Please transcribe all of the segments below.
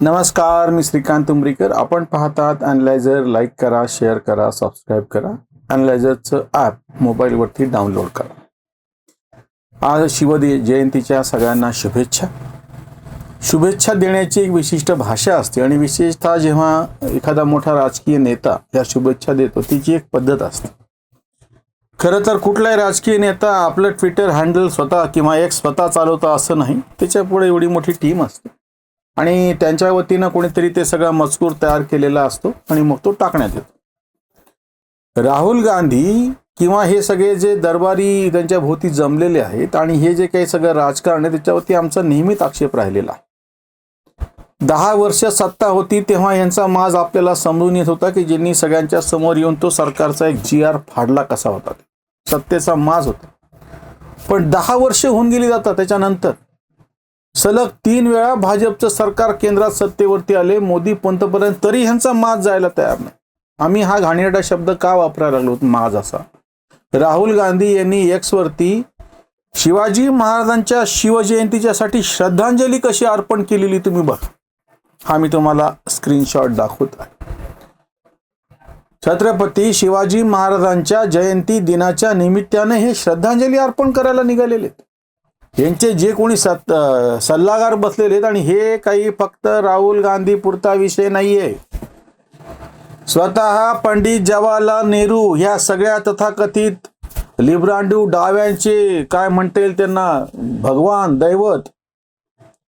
नमस्कार मी श्रीकांत उमरीकर आपण पाहतात अनलायझर लाईक करा शेअर करा सबस्क्राईब करा. अनलायझरचं ॲप मोबाईलवरती डाउनलोड करा. आज शिवदे जयंतीच्या सगळ्यांना शुभेच्छा. शुभेच्छा देण्याची एक विशिष्ट भाषा असते आणि विशेषतः जेव्हा एखादा मोठा राजकीय नेता या शुभेच्छा देतो तिची एक पद्धत असते. खरं तर कुठलाही राजकीय नेता आपलं ट्विटर हँडल स्वतः किंवा एक स्वतः चालवतो असं नाही. त्याच्यापुढे एवढी मोठी टीम असते. आणि त्यांच्या वतीनं कोणीतरी ते सगळा मजकूर तयार केलेला असतो आणि मग तो टाकण्यात येतो. राहुल गांधी किंवा हे सगळे जे दरबारी त्यांच्या भोवती जमलेले आहेत आणि हे जे काही सगळं राजकारण आहे त्याच्यावरती आमचा नेहमीच आक्षेप राहिलेला आहे. दहा वर्ष सत्ता होती तेव्हा यांचा माज आपल्याला समजून येत होता की ज्यांनी सगळ्यांच्या समोर येऊन तो सरकारचा एक जी आर फाडला कसा होता सत्तेचा माज होता. पण दहा वर्ष होऊन गेली जातात त्याच्यानंतर सलग तीन वेळा भाजपचं सरकार केंद्रात सत्तेवरती आले. मोदी पंतप्रधान तरी ह्यांचा माज जायला तयार नाही. आम्ही हा घाणेरडा शब्द का वापरायला लागलो? माज असा. राहुल गांधी यांनी एक्स वरती शिवाजी महाराजांच्या शिवजयंतीच्यासाठी श्रद्धांजली कशी अर्पण केलेली तुम्ही बघा. हा मी तुम्हाला स्क्रीनशॉट दाखवत आहे. छत्रपती शिवाजी महाराजांच्या जयंती दिनाच्या निमित्ताने हे श्रद्धांजली अर्पण करायला निघालेले आहेत. यांचे जे कोणी सत सल्लागार बसलेले आहेत आणि हे काही फक्त राहुल गांधी पुरता विषय नाहीये. स्वतः पंडित जवाहरलाल नेहरू ह्या सगळ्या तथाकथित लिब्रांडू डाव्यांचे काय म्हणता येईल त्यांना? भगवान दैवत.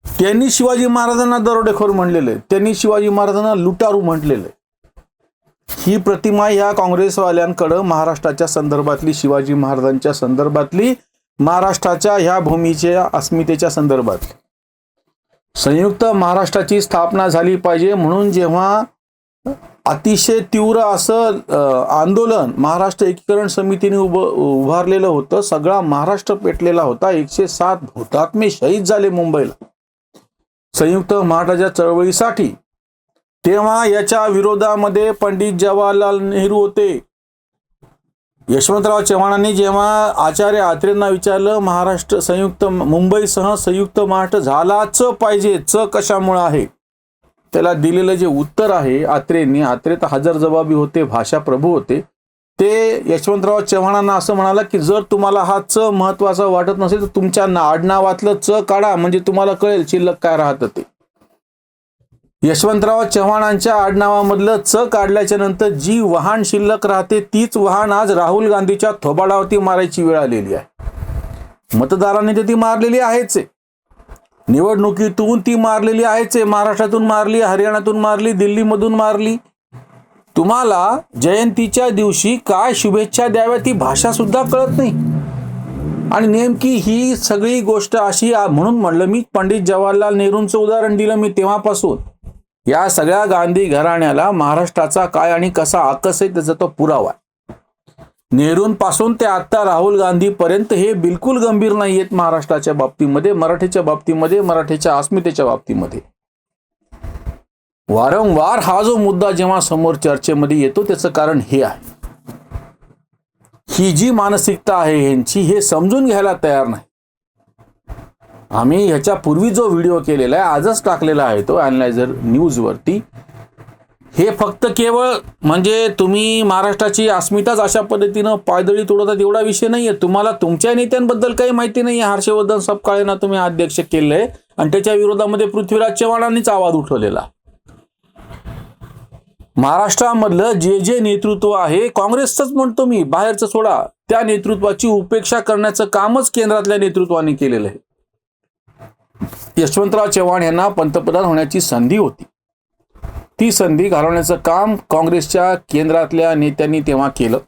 त्यांनी शिवाजी महाराजांना दरोडेखोर म्हणलेले त्यांनी शिवाजी महाराजांना लुटारू म्हटलेले ही प्रतिमा या काँग्रेसवाल्यांकडं महाराष्ट्राच्या संदर्भातली शिवाजी महाराजांच्या संदर्भातली महाराष्ट्राच्या ह्या भूमीच्या अस्मितेच्या संदर्भात. संयुक्त महाराष्ट्राची स्थापना झाली पाहिजे म्हणून जेव्हा अतिशय तीव्र असं आंदोलन महाराष्ट्र एकीकरण समितीने उभ उभारलेलं होतं सगळा महाराष्ट्र पेटलेला होता. एकशे सात हुतात्मे शहीद झाले मुंबईला. संयुक्त महाराष्ट्राच्या चळवळीसाठी तेव्हा याच्या विरोधामध्ये पंडित जवाहरलाल नेहरू होते. यशवंतराव चव्हाणांनी जेव्हा आचार्य आत्रेंना विचारलं महाराष्ट्र संयुक्त मुंबईसह संयुक्त महाराष्ट्र झालाच पाहिजे च कशामुळं आहे? त्याला दिलेलं जे उत्तर आहे आत्रेंनी आत्रे तर हजर जबाबी होते भाषा प्रभू होते. ते यशवंतराव चव्हाणांना असं म्हणाला की जर तुम्हाला हा च महत्त्वाचा वाटत नसेल तर तुमच्या ना- आडनावातलं च काढा म्हणजे तुम्हाला कळेल शिल्लक काय राहतं ते. यशवंतराव चव्हाणांच्या आडनावामधलं च काढल्याच्या नंतर जी वाहन शिल्लक राहते तीच वाहन आज राहुल गांधीच्या थोबाडावरती मारायची वेळ आलेली आहे. मतदारांनी तर ती मारलेली आहेच आहे. निवडणुकीतून ती मारलेली आहेच आहे. महाराष्ट्रातून मारली हरियाणातून मारली दिल्लीमधून मारली. तुम्हाला जयंतीच्या दिवशी काय शुभेच्छा द्याव्या ती भाषा सुद्धा कळत नाही. आणि नेमकी ही सगळी गोष्ट अशी म्हणून म्हणलं मी पंडित जवाहरलाल नेहरूंचं उदाहरण दिलं मी तेव्हापासून. या सगळ्या गांधी घराण्याला महाराष्ट्राचा काय आणि कसा आकस आहे त्याचा तो पुरावा आहे. नेहरूंपासून ते आता राहुल गांधी पर्यंत हे बिलकुल गंभीर नाही आहेत महाराष्ट्राच्या बाबतीमध्ये मराठीच्या बाबतीमध्ये मराठीच्या अस्मितेच्या बाबतीमध्ये. वारंवार हा जो मुद्दा जेव्हा समोर चर्चेमध्ये येतो त्याचं कारण हे आहे. ही जी मानसिकता आहे यांची हे समजून घ्यायला तयार नाही. आम्ही ह्याच्या पूर्वी जो व्हिडिओ केलेला आहे आजच टाकलेला आहे तो ॲनलायझर न्यूजवरती हे फक्त केवळ म्हणजे तुम्ही महाराष्ट्राची अस्मिताच अशा पद्धतीनं पायदळी तोडतात एवढा विषय नाहीये. तुम्हाला तुमच्या नेत्यांबद्दल काही माहिती नाही हर्षवर्धन सपकाळेंना तुम्ही अध्यक्ष केलंय आणि त्याच्या विरोधामध्ये पृथ्वीराज चव्हाणांनीच आवाज उठवलेला. महाराष्ट्रामधलं जे जे नेतृत्व आहे काँग्रेसचंच म्हणतो मी बाहेरचं सोडा. त्या नेतृत्वाची उपेक्षा करण्याचं कामच केंद्रातल्या नेतृत्वाने केलेलं आहे. यशवंतराव चव्हाण यांना पंतप्रधान होण्याची संधी होती. ती संधी घालवण्याचं काम काँग्रेसच्या केंद्रातल्या नेत्यांनी तेव्हा केलं.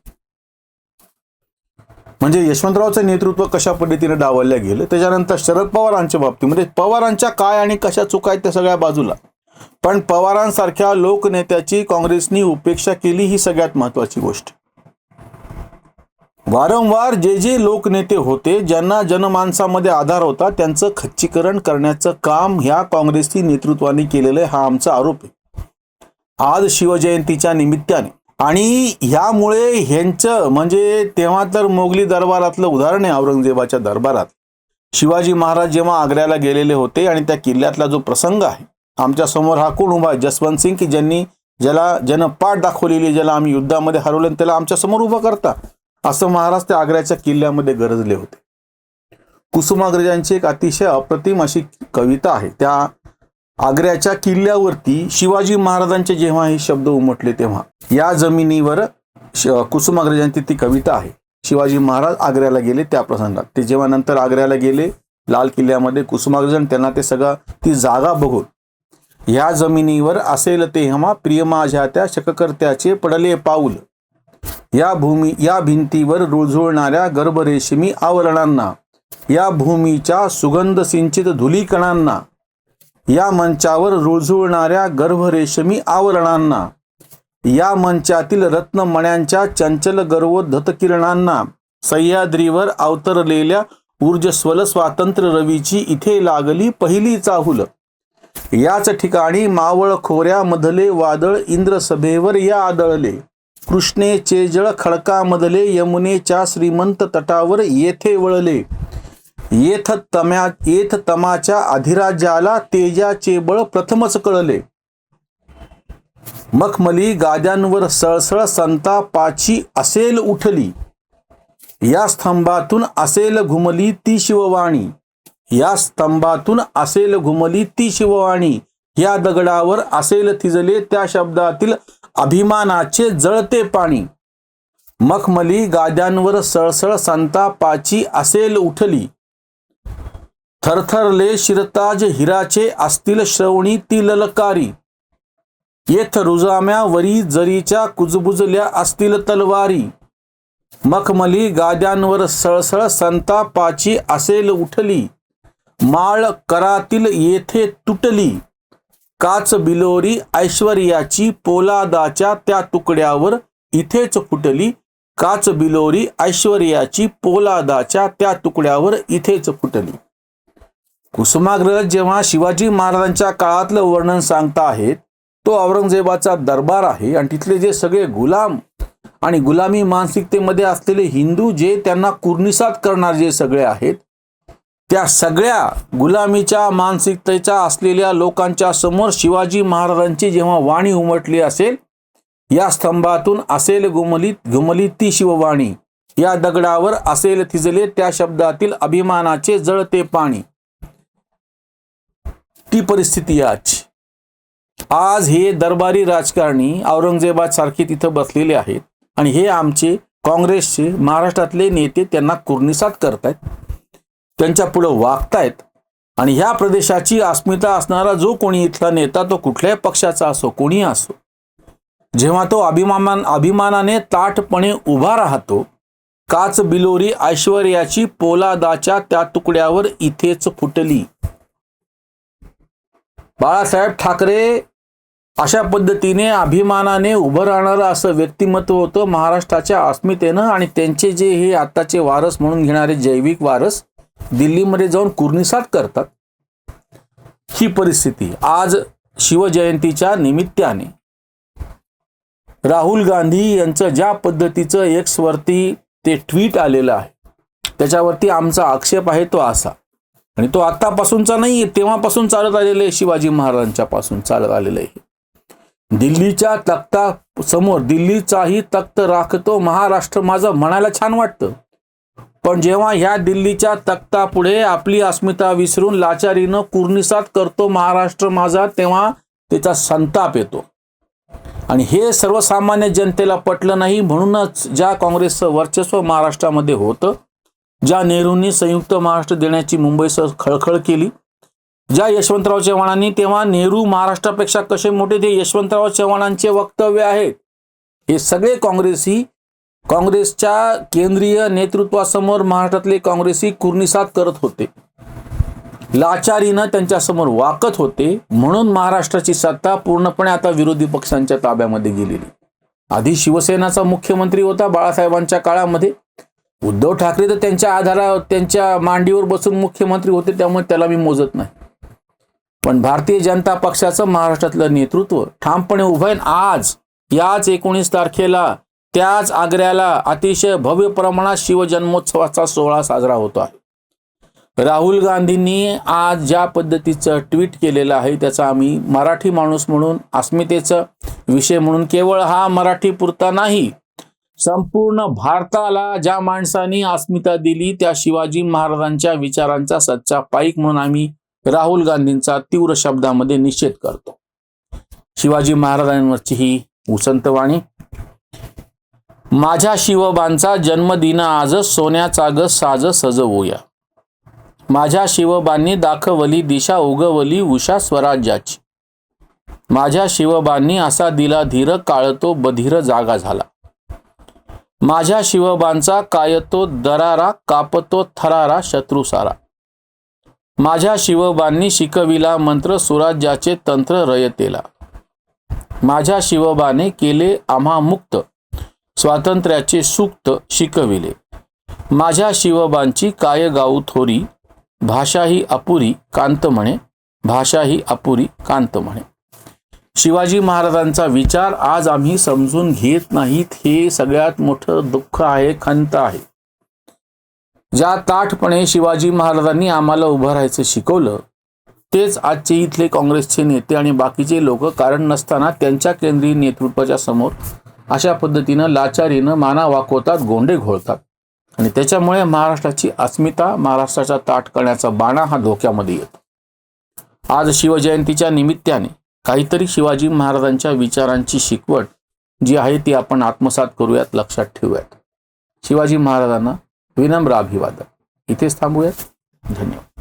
म्हणजे यशवंतरावचं नेतृत्व कशा पद्धतीने डावललं गेलं त्याच्यानंतर शरद पवारांच्या बाबतीमध्ये पवारांच्या काय आणि कशा चुका आहेत त्या सगळ्या बाजूला. पण पवारांसारख्या लोकनेत्याची काँग्रेसनी उपेक्षा केली ही सगळ्यात महत्वाची गोष्ट. वारंवार जे जे लोकनेते होते ज्यांना जनमानसामध्ये आधार होता त्यांचं खच्चीकरण करण्याचं काम ह्या काँग्रेसची नेतृत्वाने केलेलं आहे हा आमचा आरोप आहे. आज शिवजयंतीच्या निमित्ताने. आणि ह्यामुळे ह्यांचं म्हणजे तेव्हा तर मोगली दरबारातलं उदाहरण आहे औरंगजेबाच्या दरबारात. शिवाजी महाराज जेव्हा आग्र्याला गेलेले होते आणि त्या किल्ल्यातला जो प्रसंग आहे आमच्यासमोर हा कोण उभा आहे? जसवंत सिंग की ज्यांनी ज्याला ज्यानं पाठ दाखवलेली ज्याला आम्ही युद्धामध्ये हरवलं त्याला आमच्यासमोर उभं करता? असं महाराज त्या आग्र्याच्या किल्ल्यामध्ये गरजले होते. कुसुमाग्रजांची एक अतिशय अप्रतिम अशी कविता आहे. त्या आग्र्याच्या किल्ल्यावरती शिवाजी महाराजांचे जेव्हा हे शब्द उमटले तेव्हा या जमिनीवर श- कुसुमाग्रजांची ती कविता आहे. शिवाजी महाराज आग्र्याला गेले त्या प्रसंगात. ते जेव्हा नंतर आग्र्याला गेले लाल किल्ल्यामध्ये कुसुमाग्रजन त्यांना ते सगळं ती जागा बघून ह्या जमिनीवर असेल तेव्हा प्रिय माझ्या त्या शककर्त्याचे पडले पाऊल. या भूमी या भिंतीवर रुळझुळणाऱ्या गर्भरेशमी आवरणांना या भूमीच्या सुगंध सिंचित धुलीकणांना या मंचावर रुळझुळणाऱ्या गर्भरेशमी आवरणांना या मंचातील रत्नमण्यांच्या चंचल गर्वोद्धत किरणांना सह्याद्रीवर अवतरलेल्या ऊर्जस्वल स्वातंत्र्य रवीची इथे लागली पहिली चाहूल. याच ठिकाणी मावळ खोऱ्यामधले वादळ इंद्रसभेवर या आदळले. कृष्णेचे जळ खडकामधले यमुनेच्या श्रीमंत तटावर येथे वळले. येथ तम्या येथ तमाच्या अधिराज्याला तेजाचे बळ प्रथमच कळले. मखमली गाद्यांवर सळसळ संतापाची असेल उठली. या स्तंभातून असेल घुमली ती शिववाणी. या स्तंभातून असेल घुमली ती शिववाणी. या दगडावर असेल थिजले त्या शब्दातील अभिमानाचे जळते पाणी. मखमली गाद्यांवर सळसळ संतापाची असेल उठली. थरथरले शिरताज हिराचे असतील श्रवणी ती ललकारी. येथ रुजाम्यावरी जरीच्या कुजबुजल्या असतील तलवारी. मखमली गाद्यांवर सळसळ संतापाची असेल उठली. माळ करातील येथे तुटली. काच बिलोरी ऐश्वर्याची पोलादाच्या त्या तुकड्यावर इथेच फुटली. काच बिलोरी ऐश्वर्याची पोलादाच्या त्या तुकड्यावर इथेच फुटली. कुसुमाग्रह जेव्हा शिवाजी महाराजांच्या काळातलं वर्णन सांगता आहेत तो औरंगजेबाचा दरबार आहे आणि तिथले जे सगळे गुलाम आणि गुलामी मानसिकतेमध्ये असलेले हिंदू जे त्यांना कुर्निसात करणारे जे सगळे आहेत त्या सगळ्या गुलामीच्या मानसिकतेच्या असलेल्या लोकांच्या समोर शिवाजी महाराजांची जेव्हा वाणी उमटली असेल या स्तंभातून असेल गुमली घुमली ती शिववाणी. या दगडावर असेल थिजले त्या शब्दातील अभिमानाचे जळते पाणी. ती परिस्थिती आज. आज हे दरबारी राजकारणी औरंगजेबाद सारखे तिथं बसलेले आहेत. आणि हे आमचे काँग्रेसचे महाराष्ट्रातले नेते त्यांना कुर्निसात करतायत. त्यांच्या पुढं वागतायत. आणि ह्या प्रदेशाची अस्मिता असणारा जो कोणी इथला नेता तो कुठल्याही पक्षाचा असो कोणी असो जेव्हा तो अभिमान अभिमानाने ताठपणे उभा राहतो काच बिलोरी ऐश्वर्याची पोलादाच्या त्या तुकड्यावर इथेच फुटली. बाळासाहेब ठाकरे अशा पद्धतीने अभिमानाने उभं राहणारं असं व्यक्तिमत्व होतं महाराष्ट्राच्या अस्मितेनं आणि त्यांचे जे हे आत्ताचे वारस म्हणून घेणारे जैविक वारस दिल्लीमध्ये जाऊन कुर्निसाट करतात. ही परिस्थिती आज शिवजयंतीच्या निमित्ताने. राहुल गांधी यांचं ज्या पद्धतीचं एक्सवरती ते ट्विट आलेलं आहे त्याच्यावरती आमचा आक्षेप आहे तो असा. आणि तो आतापासूनचा नाही तेव्हापासून चालत आलेलं आहे शिवाजी महाराजांच्या पासून चालत आलेलं आहे. दिल्लीच्या तख्ता समोर दिल्लीचाही तख्त राखतो महाराष्ट्र माझं म्हणायला छान वाटतं. पण जेव्हा ह्या दिल्लीच्या तख्तापुढे आपली अस्मिता विसरून लाचारीनं कुर्निसात करतो महाराष्ट्र माझा तेव्हा त्याचा संताप येतो. आणि हे सर्वसामान्य जनतेला पटलं नाही म्हणूनच ज्या काँग्रेसचं वर्चस्व महाराष्ट्रामध्ये होतं ज्या नेहरूंनी संयुक्त महाराष्ट्र देण्याची मुंबईसह खळखळ केली ज्या यशवंतराव चव्हाणांनी तेव्हा नेहरू महाराष्ट्रापेक्षा कसे मोठे ते यशवंतराव चव्हाणांचे वक्तव्य आहेत हे सगळे काँग्रेसी काँग्रेसच्या केंद्रीय नेतृत्वासमोर महाराष्ट्रातले काँग्रेसी कुर्निसात करत होते. लाचारीनं त्यांच्यासमोर वाकत होते म्हणून महाराष्ट्राची सत्ता पूर्णपणे आता विरोधी पक्षांच्या ताब्यामध्ये गेलेली. आधी शिवसेनाचा मुख्यमंत्री होता बाळासाहेबांच्या काळामध्ये. उद्धव ठाकरे तर त्यांच्या आधारा त्यांच्या मांडीवर बसून मुख्यमंत्री होते त्यामुळे त्याला मी मोजत नाही. पण भारतीय जनता पक्षाचं महाराष्ट्रातलं नेतृत्व ठामपणे उभं आज याच एकोणीस तारखेला त्याच आग्र्याला अतिशय भव्य प्रमाणात शिवजन्मोत्सवाचा सोहळा साजरा होतो आहे. राहुल गांधींनी आज ज्या पद्धतीचं ट्विट केलेलं आहे त्याचा आम्ही मराठी माणूस म्हणून अस्मितेचं विषय म्हणून केवळ हा मराठी पुरता नाही संपूर्ण भारताला ज्या माणसांनी अस्मिता दिली त्या शिवाजी महाराजांच्या विचारांचा सच्चा पाईक म्हणून आम्ही राहुल गांधींचा तीव्र शब्दामध्ये निषेध करतो. शिवाजी महाराजांवरची ही उसंतवाणी माझ्या शिवबांचा जन्मदिन आज सोन्याचा ग साज सजवूया. माझ्या शिवबांनी दाखवली दिशा उगवली उषा स्वराज्याची. माझ्या शिवबांनी असा दिला धीर काळतो बधीर जागा झाला. माझ्या शिवबांचा कायतो दरारा कापतो थरारा शत्रू सारा. माझ्या शिवबांनी शिकविला मंत्र सुराज्याचे तंत्र रयतेला. माझ्या शिवबाने केले आम्हा मुक्त स्वातंत्र्याचे सूक्त शिकविले. माझ्या शिवबांची काय गाऊ थोरी भाषा ही अपुरी कांत म्हणे भाषा ही अपुरी कांत म्हणे. शिवाजी महाराजांचा विचार आज आम्ही समजून घेत नाहीत हे सगळ्यात मोठं दुःख आहे खंत आहे. ज्या ताठपणे शिवाजी महाराजांनी आम्हाला उभं राहायचं शिकवलं तेच आजचे इथले काँग्रेसचे नेते आणि बाकीचे लोक कारण नसताना त्यांच्या केंद्रीय नेतृत्वाच्या समोर अशा पद्धतीनं लाचारीनं माना वाकवतात गोंडे घोळतात. आणि त्याच्यामुळे महाराष्ट्राची अस्मिता महाराष्ट्राचा ताट करण्याचा बाणा हा धोक्यामध्ये येतो. आज शिवजयंतीच्या निमित्ताने काहीतरी शिवाजी महाराजांच्या विचारांची शिकवण जी आहे ती आपण आत्मसात करूयात लक्षात ठेवूयात. शिवाजी महाराजांना विनम्र अभिवादन. इथेच थांबूयात. धन्यवाद.